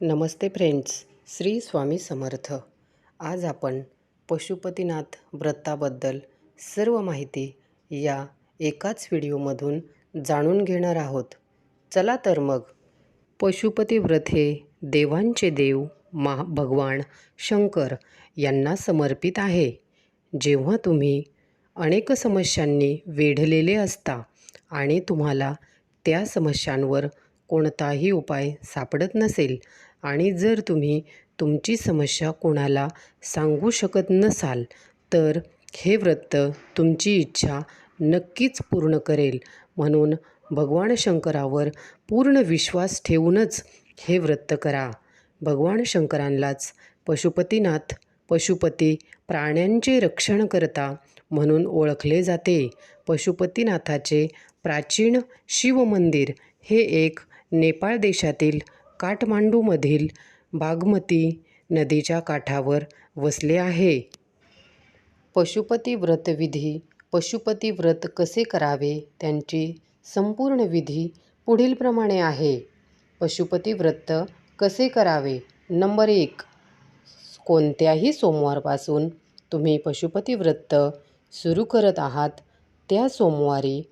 नमस्ते friends Shri Swami Samarth. आज आपण पशुपतीनाथ व्रताबद्दल सर्व माहिती या एकाच व्हिडिओमधून जाणून घेणार आहोत. चला तर मग पशुपती व्रत हे देवांचे देव महा भगवान शंकर यांना समर्पित आहे. जेव्हा तुम्ही अनेक समस्यांनी वेढलेले असता आणि तुम्हाला त्या समस्यांवर कोणताही उपाय सापडत नसेल आणि जर तुम्ही तुमची समस्या कोणाला सांगू शकत नसाल तर हे व्रत तुमची इच्छा नक्कीच पूर्ण करेल. म्हणून भगवान शंकरावर पूर्ण विश्वास ठेवूनच हे व्रत करा. भगवान शंकरांनाच पशुपतीनाथ पशुपती प्राण्यांचे रक्षण करता म्हणून ओळखले जाते. पशुपतीनाथाचे प्राचीन शिवमंदिर हे एक नेपाळ देशातील काठमांडूमधील बागमती नदीच्या काठावर वसले आहे. पशुपती व्रतविधी पशुपती व्रत कसे करावे त्यांची संपूर्ण विधी पुढीलप्रमाणे आहे. पशुपती व्रत कसे करावे? नंबर एक कोणत्याही सोमवारपासून तुम्ही पशुपती व्रत सुरू करत आहात त्या सोमवारी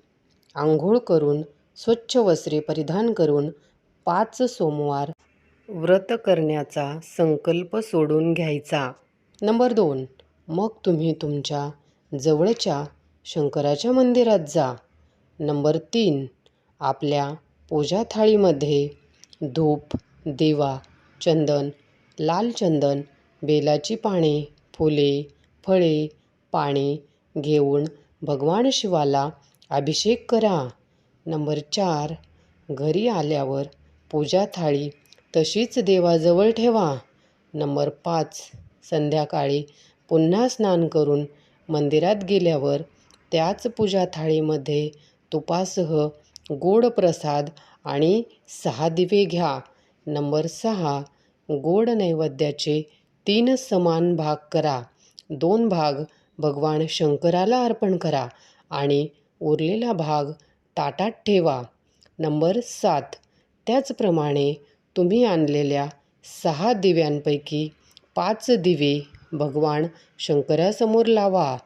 आंघोळ करून स्वच्छ वस्त्रे परिधान करून पाच सोमवार व्रत करण्याचा संकल्प सोडून घ्यायचा. नंबर दोन. मग तुम्ही तुमच्या जवळच्या शंकराच्या मंदिरात जा. नंबर तीन. आपल्या पूजा थाळीमध्ये धूप दिवा चंदन लाल चंदन बेलाची पाने फुले फळे पाणी घेऊन भगवान शिवाला अभिषेक करा. नंबर चार. घरी आल्यावर पूजा थाळी. तशीच देवाजवळ ठेवा. नंबर पाच. संध्याकाळी पुन्हा स्नान करून मंदिरात गेल्यावर त्याच पूजा थाळीमध्ये तुपासह गोड प्रसाद आणि सहा दिवे घ्या. नंबर सहा. गोड नैवेद्याचे तीन समान भाग करा. दोन भाग भगवान शंकराला अर्पण करा आणि उरलेला भाग ताटात ठेवा. नंबर सात. त्याचप्रमाणे तुम्ही आणलेल्या सहा दिव्यांपैकी पाच दिवे भगवान शंकरासमोर लावा.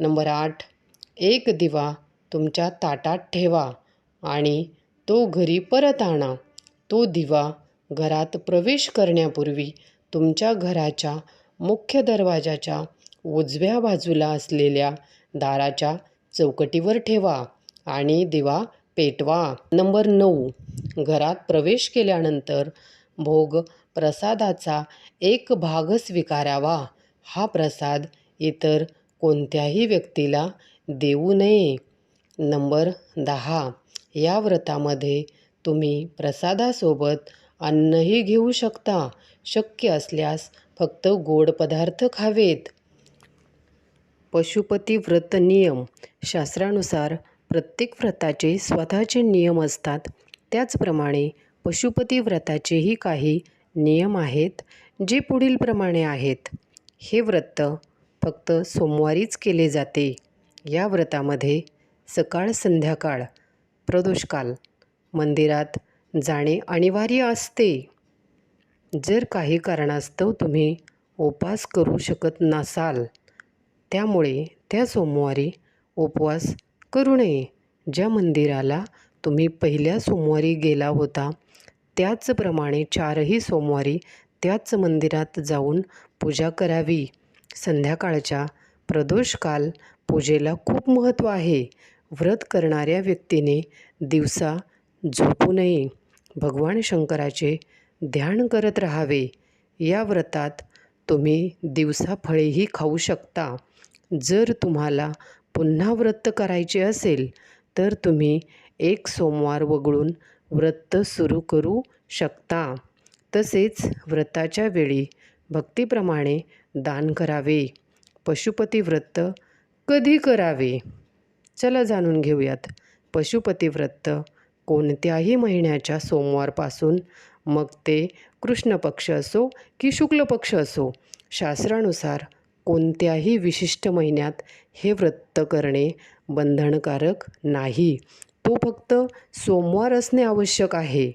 नंबर आठ एक दिवा तुमच्या ताटात ठेवा आणि तो घरी परत आणा. तो दिवा घरात प्रवेश करण्यापूर्वी तुमच्या घराच्या मुख्य दरवाजाच्या उजव्या बाजूला असलेल्या दाराच्या चौकटीवर ठेवा आणि दिवा पेटवा. नंबर नऊ घरात प्रवेश केल्यानंतर भोग प्रसादाचा एक भाग स्वीकारावा. हा प्रसाद इतर कोणत्याही व्यक्तीला देऊ नये. नंबर दहा. या व्रतामध्ये तुम्ही प्रसादासोबत अन्नही घेऊ शकता. शक्य असल्यास फक्त गोड पदार्थ खावेत. पशुपती व्रत नियम. शास्त्रानुसार प्रत्येक व्रताचे स्वतःचे नियम असतात. त्याचप्रमाणे पशुपती व्रताचेही काही नियम आहेत जे पुढीलप्रमाणे आहेत. हे व्रत फक्त सोमवारीच केले जाते. या व्रतामध्ये सकाळ संध्याकाळ प्रदोषकाल मंदिरात जाणे अनिवार्य असते. जर काही कारणास्तव तुम्ही उपवास करू शकत नसाल त्यामुळे त्या सोमवारी उपवास करू नये ज्या मंदिराला तुम्ही पहिल्या सोमवारी गेला होता. त्याचप्रमाणे चारही सोमवारी त्याच मंदिरात जाऊन पूजा करावी. संध्याकाळच्या प्रदोषकाल पूजेला खूप महत्त्व आहे. व्रत करणाऱ्या व्यक्तीने दिवसा झोपू नये. भगवान शंकराचे ध्यान करत राहावे. या व्रतात तुम्ही दिवसा फळेही खाऊ शकता. जर तुम्हाला पुन्हा व्रत करायचे असेल तर तुम्ही एक सोमवार वगळून व्रत सुरू करू शकता. तसेच व्रताच्या वेळी भक्तीप्रमाणे दान करावे. पशुपती व्रत कधी करावे? चला जाणून घेऊयात. पशुपती व्रत कोणत्याही महिन्याच्या सोमवारपासून मग ते कृष्ण पक्ष असो की शुक्ल पक्ष असो शास्त्रानुसार कोणत्याही विशिष्ट महिन्यात हे व्रत करणे बंधनकारक नाही. तो फक्त सोमवार असणे आवश्यक आहे.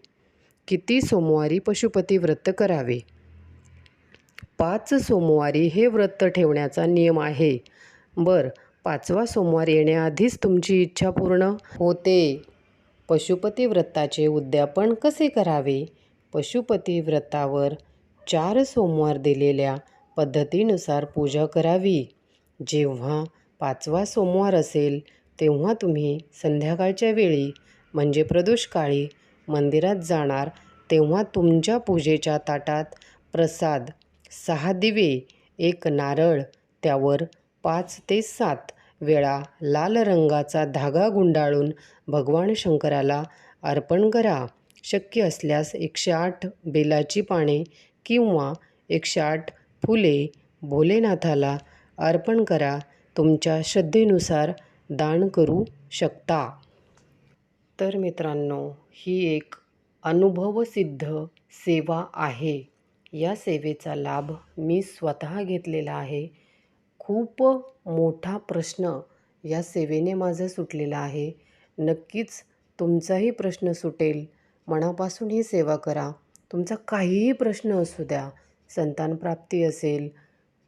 किती सोमवारी पशुपती व्रत करावे? पाच सोमवारी हे व्रत ठेवण्याचा नियम आहे. बर पाचवा सोमवार येण्याआधीच तुमची इच्छा पूर्ण होते. पशुपती व्रताचे उद्यापन कसे करावे? पशुपती व्रतावर चार सोमवार दिलेल्या पद्धतीनुसार पूजा करावी. जेव्हा पाचवा सोमवार असेल तेव्हा तुम्ही संध्याकाळच्या वेळी म्हणजे प्रदोषकाळी मंदिरात जाणार तेव्हा तुमच्या पूजेच्या ताटात प्रसाद सहा दिवे एक नारळ त्यावर पाच ते सात वेळा लाल रंगाचा धागा गुंडाळून भगवान शंकराला अर्पण करा. शक्य असल्यास एकशे आठ बेलाची पाने किंवा एकशे आठ फुले भोलेनाथाला अर्पण करा. तुमच्या श्रद्धेनुसार दान करू शकता. तर मित्रांनो ही एक अनुभवसिद्ध सेवा आहे. या सेवेचा लाभ मी स्वतः घेतलेला आहे. खूप मोठा प्रश्न या सेवेने माझा सुटलेला आहे. नक्कीच तुमचाही प्रश्न सुटेल. मनापासून ही सेवा करा. तुमचा काहीही प्रश्न असू द्या. संतानप्राप्ती असेल.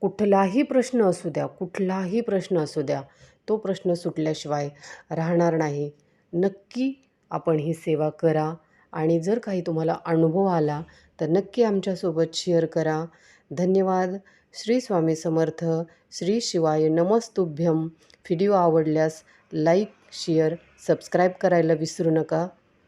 कुठलाही प्रश्न असू द्या. कुठलाही प्रश्न असू द्या. तो प्रश्न सुटल्याशिवाय राहणार नाही. नक्की आपण ही सेवा करा आणि जर काही तुम्हाला अनुभव आला तर नक्की आमच्यासोबत शेअर करा. धन्यवाद. श्री स्वामी समर्थ. श्री शिवाय नमस्तुभ्यम व्हिडिओ आवडल्यास लाईक शेअर सबस्क्राईब करायला विसरू नका.